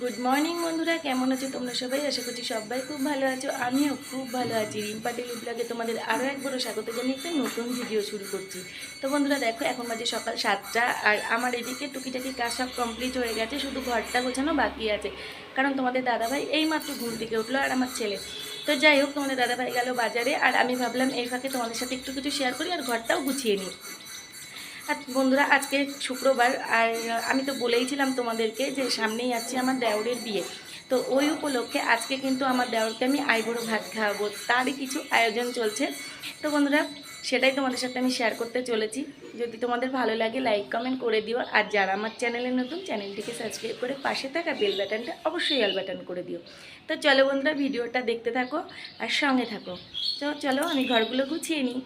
Good morning বন্ধুরা। কেমন আছো তোমরা সবাই? আশা করছি সবাই খুব ভালো আছো। আমিও খুব ভালো আছি। রিম্পা টেলি ব্লগে তোমাদের আরও এক একবারও স্বাগত জানিয়ে একটা নতুন ভিডিও শুরু করছি। তো বন্ধুরা, দেখো, এখন বাজে সকাল সাতটা, আর আমার এদিকে টুকিটাকি কাজ সব কমপ্লিট হয়ে গেছে। শুধু ঘরটা গোছানো বাকি আছে। কারণ তোমাদের দাদাভাই এইমাত্র ঘুম থেকে উঠল আর আমার ছেলে। তো যাই হোক, তোমাদের দাদাভাই গেল বাজারে, আর আমি ভাবলাম এই ফাঁকে তোমাদের সাথে একটু কিছু শেয়ার করি আর ঘরটাও গুছিয়ে নিই। আর বন্ধুরা, আজকে শুক্রবার, আর আমি তো বলেইছিলাম তোমাদেরকে যে সামনেই আছে আমার দেওরের বিয়ে। তো ওই উপলক্ষে আজকে কিন্তু আমার দেওরকে আমি আইবুড়ো ভাত খাওয়াবো। তারই কিছু আয়োজন চলছে। তো বন্ধুরা, সেটাই তোমাদের সাথে আমি শেয়ার করতে চলেছি। যদি তোমাদের ভালো লাগে লাইক কমেন্ট করে দিও। আর যারা আমার চ্যানেলে নতুন চ্যানেলটিকে সাবস্ক্রাইব করে পাশে থাকা বেল বাটনটা অবশ্যই অল বাটন করে দিও। তো চলো বন্ধুরা, ভিডিওটা দেখতে থাকো আর সঙ্গে থাকো। তো চলো, আমি ঘরগুলো গুছিয়ে নিই।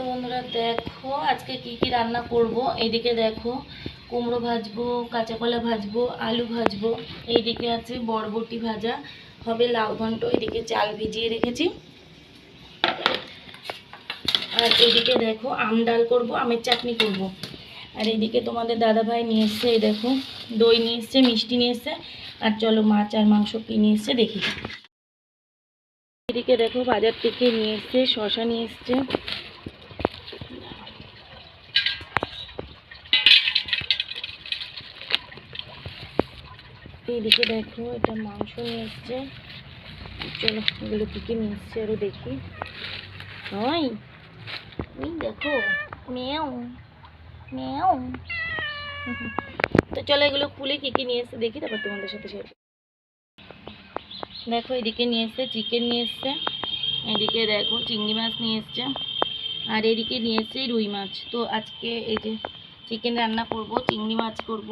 তো বন্ধুরা, দেখো আজকে কি কি রান্না করব। এইদিকে দেখো কুমড়ো ভাজবো কাঁচা কলা ভাজবো, আলু ভাজবো, এইদিকে আছে বরবটি ভাজা, হবে লাউ ঘন্ট এদিকে চাল ভিজিয়ে রেখেছি। আর এদিকে দেখো আম ডাল করব, আমের চাটনি করব। আর এদিকে তোমাদের দাদা ভাই নিয়ে এসছে, এই দেখো, দই নিয়ে এসছে, মিষ্টি নিয়ে এসছে, আর চলো মাছ আর মাংস কি নিয়ে এসছে দেখি। এদিকে দেখো বাজার থেকে নিয়ে এসছে শশা নিয়ে এসছে। এইদিকে দেখো, এটা মাংস নিয়ে এসছে চলো, এগুলো কী কী নিয়ে এসছে আরও দেখি নয় দেখো মেয়াও মেয়াও তো চলো এগুলো খুলে কী কী নিয়ে এসছে দেখি, তারপর তোমাদের সাথে শেয়ার দেখো, এদিকে নিয়ে এসছে চিকেন নিয়ে এসছে। এদিকে দেখো, চিংড়ি মাছ নিয়ে এসছে। আর এদিকে নিয়ে এসছে রুই মাছ। তো আজকে এই যে চিকেন রান্না করব, চিংড়ি মাছ করব,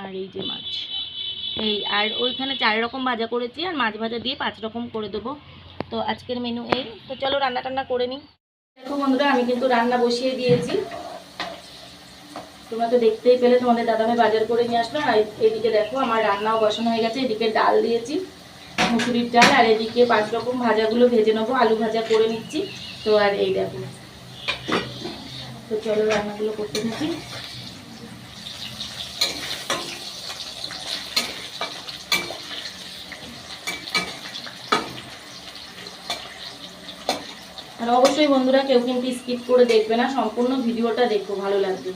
আর এই যে মাছ। এই, আর ওইখানে চার রকম ভাজা করেছি, আর মাছ ভাজা দিয়ে পাঁচ রকম করে দেবো। তো আজকের মেনু এই। তো চলো রান্না টান্না করে নিই। দেখো বন্ধুরা, আমি কিন্তু রান্না বসিয়ে দিয়েছি। তোমরা তো দেখতেই পেলে, তোমাদের দাদাভাই বাজার করে নিয়ে আসলো। আর এদিকে দেখো, আমার রান্নাও বসানো হয়ে গেছে। এদিকে ডাল দিয়েছি, মুসুরির ডাল, আর এদিকে পাঁচ রকম ভাজাগুলো ভেজে নেব, আলু ভাজা করে নিচ্ছি। তো আর এই দেখো। তো চলো রান্নাগুলো করতে থাকি। আর অবশ্যই বন্ধুরা কেউ কিন্তু স্কিপ করে দেখবে না, সম্পূর্ণ ভিডিওটা দেখো, ভালো লাগবে।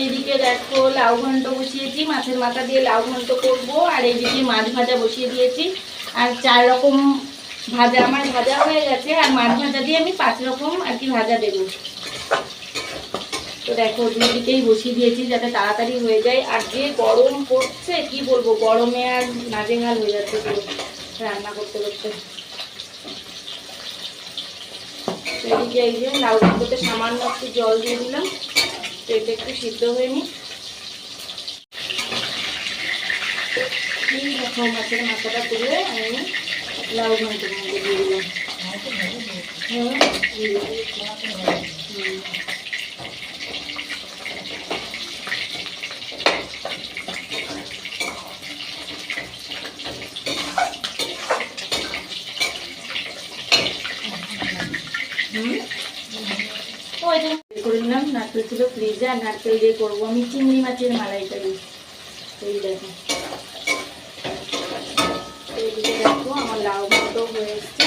এইদিকে দেখো লাউ ঘন্ট বসিয়েছি, মাছের মাথা দিয়ে লাউ ঘন্ট করব, আর এইদিকে মাছ ভাজা বসিয়ে দিয়েছি। আর চার রকম ভাজা, আমার ভাজা হয়ে গেছে, আর মাছ ভাজা দিয়ে আমি পাঁচ রকম আর কি ভাজা দেবো। তো দেখো দুদিকেই বসিয়ে দিয়েছি যাতে তাড়াতাড়ি হয়ে যায়। আর যে গরম পড়ছে, কি বলব, গরমে আর নাজেহাল হয়ে যাচ্ছে পুরো। রান্না করতে করতে। এদিকে এই যে লাউ ঘন্টতে সামান্য একটু জল দিয়ে দিলাম। তো একটু সিদ্ধ হয়ে নি এই দেখো মাছের মাথাটা তুলে আমি লাউ ঘন্টের মধ্যে দিয়ে দিলাম। হুম। ওই করে নিলাম, নারকেল ছিল ফ্রিজে আর নারকেল দিয়ে করব আমি চিংড়ি মাছের মালাইকারি। এই দেখো। এইদিকে দেখো, আমার লাউ মতো হয়ে এসছে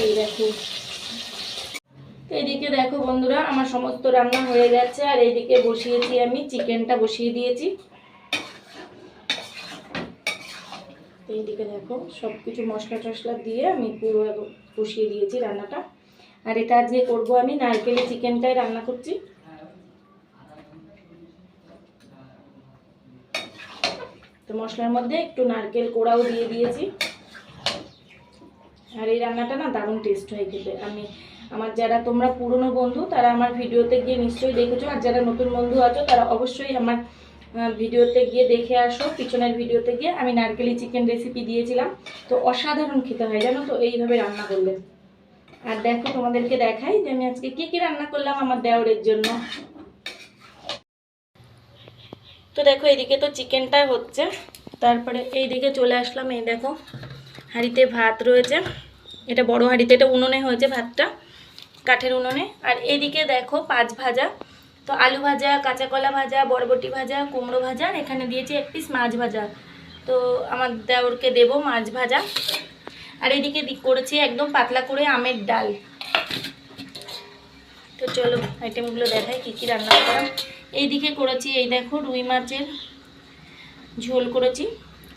এই দেখো এইদিকে দেখো বন্ধুরা আমার সমস্ত রান্না হয়ে গেছে, আর এইদিকে বসিয়েছি আমি, চিকেনটা বসিয়ে দিয়েছি। এইদিকে দেখো সব কিছু মশলা টশলা দিয়ে আমি পুরো বসিয়ে দিয়েছি রান্নাটা। আর এটা আজকে করব আমি, নারকেলের চিকেনটাই রান্না করছি। তো মশলার মধ্যে একটু নারকেল কোড়াও দিয়ে দিয়েছি। আর এই রান্নাটা না দারুণ টেস্ট হয় খেতে। আমি আমার যারা তোমরা পুরনো বন্ধু, তারা আমার ভিডিওতে গিয়ে নিশ্চয়ই দেখেছ, আর যারা নতুন বন্ধু আছো, তারা অবশ্যই আমার ভিডিওতে গিয়ে দেখে আসো। পিছনের ভিডিওতে গিয়ে আমি নারকেলি চিকেন রেসিপি দিয়েছিলাম। তো অসাধারণ খেতে হয়, জানো তো? এইভাবে রান্না করলে। আর দেখো, তোমাদেরকে দেখাই যে আমি আজকে কী কী রান্না করলাম আমার দেওরের জন্য। তো দেখো, এইদিকে তো চিকেনটা হচ্ছে। তারপরে এইদিকে চলে আসলাম, এই দেখো, হাঁড়িতে ভাত রয়েছে। এটা বড় হাঁড়িতে, এটা উনুনে হয়েছে ভাতটা। কাঠের উনুনে। আর এইদিকে দেখো পাঁচ ভাজা। তো আলু ভাজা, কাঁচা কলা ভাজা, বরবটি ভাজা, কুমড়ো ভাজা, আর এখানে দিয়েছি এক পিস মাছ ভাজা। তো আমার দেওরকে দেবো মাছ ভাজা। আর এদিকে করেছি একদম পাতলা করে আমের ডাল। তো চলো আইটেমগুলো দেখাই কী কী রান্না করা। এইদিকে করেছি, এই দেখো রুই মাছের ঝোল করেছি।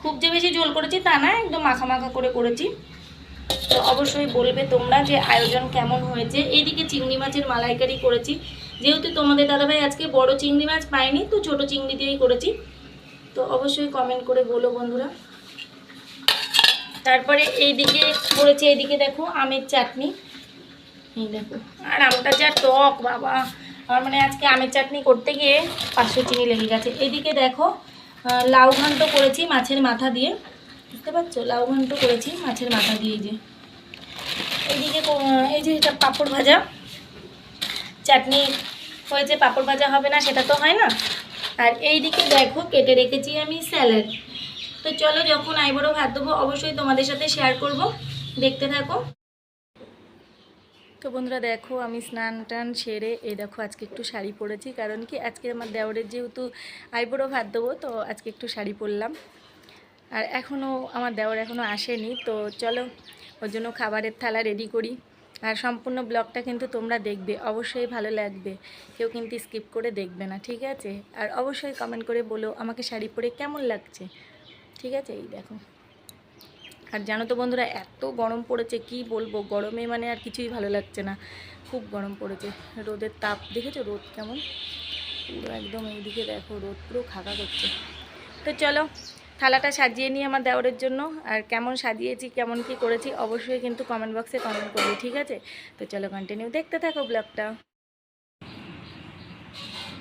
খুব যে বেশি ঝোল করেছি তা না, একদম মাখা মাখা করে করেছি। তো অবশ্যই বলবে তোমরা যে আয়োজন কেমন হয়েছে। এইদিকে চিংড়ি মাছের মালাইকারি করেছি। যেহেতু তোমাদের দাদাভাই আজকে বড় চিংড়ি মাছ পায়নি, তো ছোট চিংড়ি দিয়েই করেছি। তো অবশ্যই কমেন্ট করে বলো বন্ধুরা। তারপরে এইদিকে করেছি, এইদিকে দেখো আমের চাটনি। এই দেখো, আর আমটা যা টক, বাবা। আমার মানে আজকে আমের চাটনি করতে গিয়ে পাঁচশো চিনি লেগে গেছে। এইদিকে দেখো লাউ ঘন্ট করেছি মাছের মাথা দিয়ে। বুঝতে পারছ? লাউ ঘন্ট করেছি মাছের মাথা দিয়ে যে। এইদিকে এই যে এটা পাঁপড় ভাজা। চাটনি হয়েছে, পাঁপড় ভাজা হবে না, সেটা তো হয় না। আর এইদিকে দেখো, কেটে রেখেছি আমি স্যালাড। তো চলো, যখন আইবড়ো ভাত দেবো, অবশ্যই তোমাদের সাথে শেয়ার করব। দেখতে থাকো। তো বন্ধুরা, দেখো, আমি স্নান টান সেরে, এই দেখো, আজকে একটু শাড়ি পরেছি। কারণ কি, আজকে আমার দেওরের যেহেতু আইবুড়ো ভাত দেবো, তো আজকে একটু শাড়ি পরলাম। আর এখনও আমার দেওর এখনও আসেনি। তো চলো ওর জন্য খাবারের থালা রেডি করি। আর সম্পূর্ণ ব্লগটা কিন্তু তোমরা দেখবে, অবশ্যই ভালো লাগবে। কেউ কিন্তু স্কিপ করে দেখবে না, ঠিক আছে? আর অবশ্যই কমেন্ট করে বলো আমাকে শাড়ি পরে কেমন লাগছে। ঠিক আছে? এই দেখো। আর জানো তো বন্ধুরা, এত গরম পড়েছে, কি বলব? গরমে মানে আর কিছুই ভালো লাগছে না। খুব গরম পড়েছে। রোদের তাপ, দেখেছ রোদ কেমন? পুরো একদম এইদিকে দেখো, রোদ পুরো খাকা করছে। তো চলো থালাটা সাজিয়ে নিই আমার দেওরের জন্য। আর কেমন সাজিয়েছি, কেমন কি করেছি অবশ্যই কিন্তু কমেন্ট বক্সে কমেন্ট করবে, ঠিক আছে? তো চলো কন্টিনিউ দেখতে থাকো ব্লগটা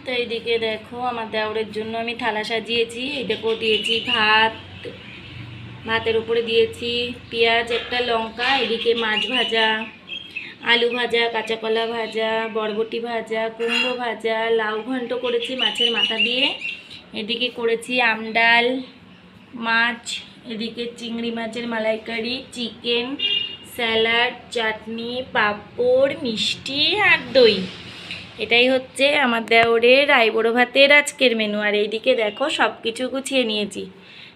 তো এইদিকে দেখো আমার দেওরের জন্য আমি থালা সাজিয়েছি এটাকেও দিয়েছি ভাত, ভাতের উপরে দিয়েছি পেঁয়াজ, একটা লঙ্কা, এদিকে মাছ ভাজা, আলু ভাজা কাঁচাকলা ভাজা, বরবটি ভাজা, কুমড়ো ভাজা, লাউ ঘন্ট করেছি মাছের মাথা দিয়ে। এদিকে করেছি আমডাল মাছ, এদিকে চিংড়ি মাছের মালাইকারি, চিকেন, স্যালাড, চাটনি, পাঁপড়, মিষ্টি আর দই। এটাই হচ্ছে আমার দেওরের আইবড়ো ভাতের আজকের মেনু আর এইদিকে দেখো সব কিছু গুছিয়ে নিয়েছি।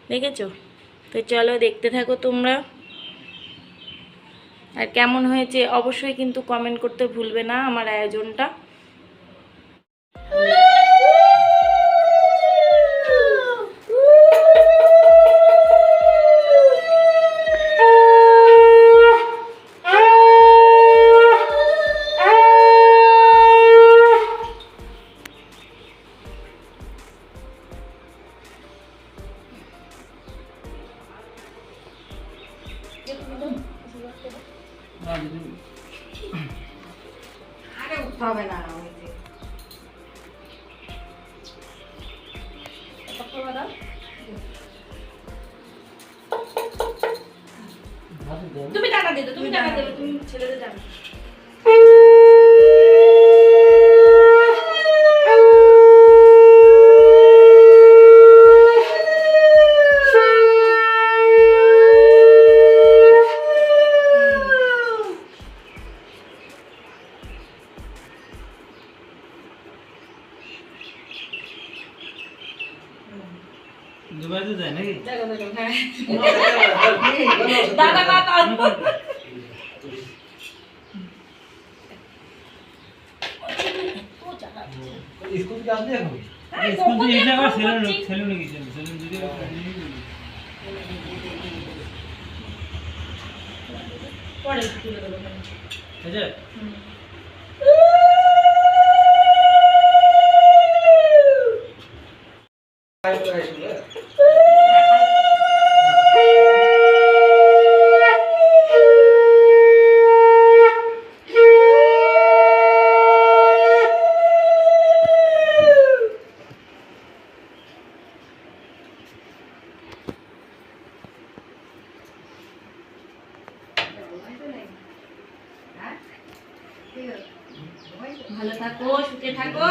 দেখেছ? তো চলো দেখতে থাকো তোমরা। আর কেমন হয়েছে অবশ্যই কিন্তু কমেন্ট করতে ভুলবে না আমার আয়োজনটা। আরে উঠতে হবে না স্কুল কি আসলে এখন? স্কুল তো এসে আবার সেলুন সেলুনে গেছিল সেলুন যদি পরে তুলে দেবো আচ্ছা হ্যাঁ? ঠিক আছে। ভালো থাকো সুখে থাকো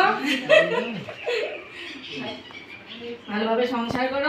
ভালোভাবে সংসার করো দাঁড়াও, দাঁড়াও।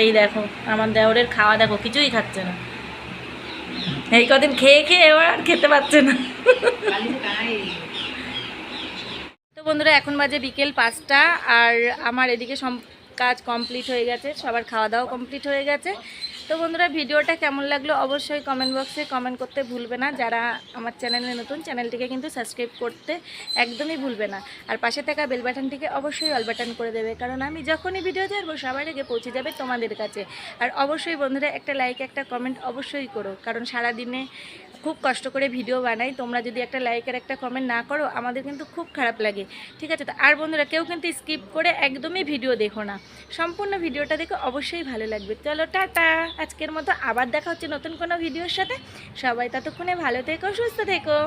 এই দেখো, আমার দেওরের খাওয়া দেখো, কিছুই খাচ্ছে না। এই কদিন খেয়ে খেয়ে এবার আর খেতে পারছে না। তো বন্ধুরা, এখন বাজে বিকেল পাঁচটা, আর আমার এদিকে সব কাজ কমপ্লিট হয়ে গেছে, সবার খাওয়া দাওয়া কমপ্লিট হয়ে গেছে। তো বন্ধুরা, ভিডিওটা কেমন লাগল অবশ্যই কমেন্ট বক্সে কমেন্ট করতে ভুলবে না। যারা আমার চ্যানেলে নতুন চ্যানেলটিকে কিন্তু সাবস্ক্রাইব করতে একদমই ভুলবে না। আর পাশে থাকা বেল বাটনটিকে অবশ্যই অল বাটন করে দেবে, কারণ আমি যখনই ভিডিও ছাড়বো, সবার আগে পৌঁছে যাবে তোমাদের কাছে। আর অবশ্যই বন্ধুরা, একটা লাইক একটা কমেন্ট অবশ্যই করো, কারণ সারা দিনে খুব কষ্ট করে ভিডিও বানাই। তোমরা যদি একটা লাইক আর একটা কমেন্ট না করো, আমাদের কিন্তু খুব খারাপ লাগে। ঠিক আছে? তো আর বন্ধুরা, কেউ কিন্তু স্কিপ করে একদমই ভিডিও দেখো না। সম্পূর্ণ ভিডিওটা দেখে অবশ্যই ভালো লাগবে। চলো, টাটা! আজকের মতো আবার দেখা হচ্ছে নতুন কোনো ভিডিওর সাথে। সবাই ততক্ষণে ভালো থেকো, সুস্থ থেকো!